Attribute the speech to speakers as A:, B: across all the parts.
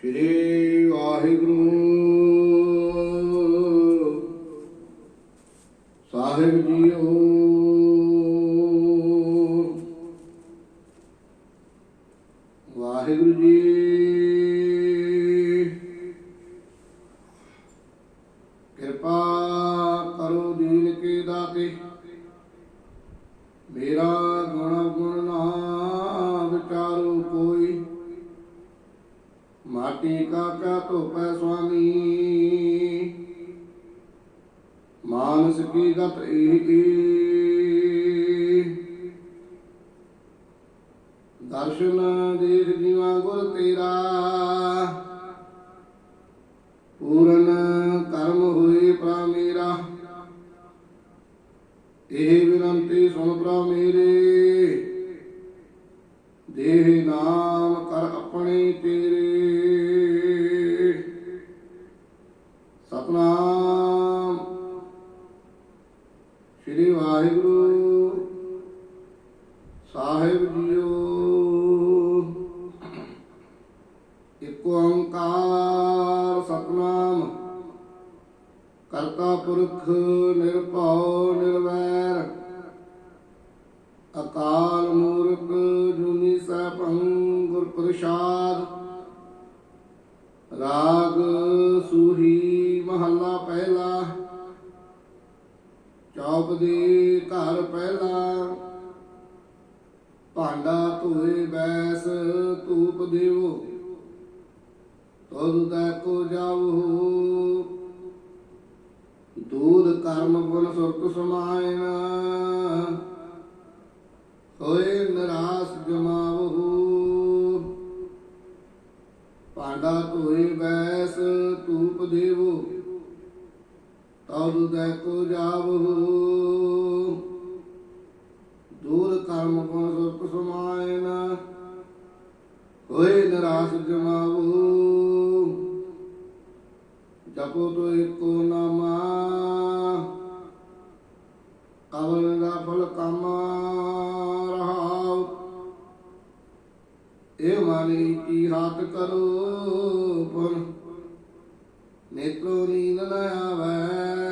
A: ਸ਼੍ਰੀ ਵਾਹਿਗੁਰੂ ਸਾਹਿਬ ਜੀਓ। ਵਾਹਿਗੁਰੂ ਜੀ ਕਿਰਪਾ ਕਰੋ ਦੀਨ ਕੇ ਦਾਤੇ। ਮੇਰਾ ਗੁਣਾ ਗੁਣ ਨਾ ਵਿਚਾਰੋ ਕੋਈ ਮਾਟੀ ਕਾ ਕਾ ਧੋਪੈ ਸੁਆਮੀ। ਮਾਨਸ ਕੀ ਗਤ ਏਹੀ। ਦਰਸ਼ਨ ਦੇਖ ਜੀਵਾ ਗੁਰ ਤੇਰਾ। ਪੂਰਨ ਕਰਮ ਹੋਏ ਪ੍ਰਾ ਮੇਰਾ। ਇਹ ਬਿਨੰਤੀ ਸੁਣ ਪ੍ਰਾ ਮੇਰੇ। ਦੇਹ ਨਾਮ ਕਰ ਆਪਣੇ ਤੇਰੇ ਸਤਨਾਮ ਸ੍ਰੀ ਵਾਹਿਗੁਰੂ। ਸਾਹਿਬ ਜੀਓ। ਇਕ ਓੰਕਾਰ ਸਤਨਾਮ। ਕਰਤਾ ਪੁਰਖ ਨਿਰਭਉ ਨਿਰਵੈਰ। ਅਕਾਲ ਮੂਰਖ ਜੁਨੀ ਸੈਭੰ ਗੁਰ ਪ੍ਰਸਾਦ। ਰਾਗ ਸੂਹੀ ਮਹੱਲਾ ਪਹਿਲਾ। ਚੌਪ ਦੇ ਘਰ ਪਹਿਲਾ। ਭਾਂਡਾ ਧੋਏ ਬੈਸ ਧੂਪ ਦੇਵੋ। ਤੁਧ ਤੈ ਕੋ ਜਾਵੋ। ਦੂਧ ਕਰਮ ਗੁਣ ਸੁਰਤ ਸਮਾਇਨਾ ਹੋਏ ਨਿਰਾਸ ਜਮਾਵਹੂ ਭਾਂਡਾ ਧੋਏ ਬੈਸ ਧੂਪ ਦੇਵੋ। ਤਉ ਦੈ ਕੋ ਜਾਵਹੂ। ਦੂਰ ਕਰਮ ਗੁਣ ਸੁਰਤ ਸਮਾਇਨਾ, ਹੋਏ ਨਿਰਾਸ ਜਮਾਵਹੂ। ਜਪੋ ਤੋ ਏਕੋ ਨਾਮਾ ਕਵਲ ਦਾ ਫਲ ਕਾਮਾ ਰਹਾਉ। ਇਹ ਮਾਨੀ, ਕੀ ਹਾਥ ਕਰੋ ਪੁਨ, ਨੇਤਰੋ ਨੀਂਦ ਨ ਆਵੈ।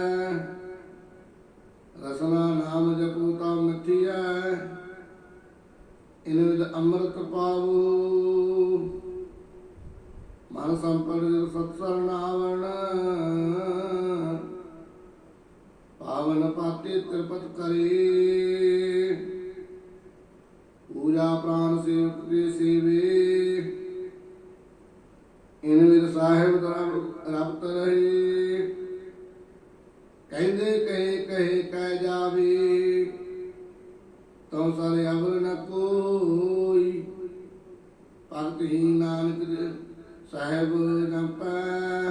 A: ਅੰਮ੍ਰਿਤ ਪਾਵੋ ਮਨ ਸੰਪਰ ਸਤ ਸਰਣਾਵਣ ਪਾਵਨ ਪਾਤੇ ਤ੍ਰਿਪਤ ਕਰੇ। ਪੂਜਾ ਪ੍ਰਾਨ ਸੇਵਕ ਦੇ ਸੇਵੇ। ਇਨ ਵਿਦ ਸਾਹਿਬ ਦਰਬ ਰਬਤ ਰਹੇ। ਕਹਿੰਦੇ ਕਹੇ ਕਹੇ ਕਹਿ ਜਾਵੇ। ਤਉ ਸਾਰੇ ਅਵਰ ਨ ਕੋਈ ਭਗਤ ਹੀ ਨਾਨਕ ਦੇ ਸਾਹਿਬ ਜੰਪੈ।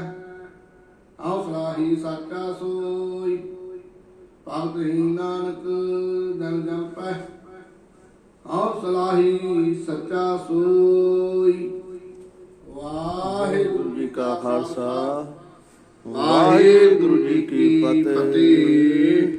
A: ਹੌਸਲਾ ਹੀ ਸਾਚਾ ਸੋਈ। ਭਗਤ ਹੀ ਨਾਨਕ ਦਨ ਜੰਪੈ। ਹੌਸਲਾ ਹੀ ਸੱਚਾ ਸੋਈ। ਵਾਹਿਗੁਰੂ
B: ਜੀ ਕਾ ਖਾਲਸਾ। ਵਾਹਿਗੁਰੂ ਜੀ ਕੀ ਫਤਿਹ।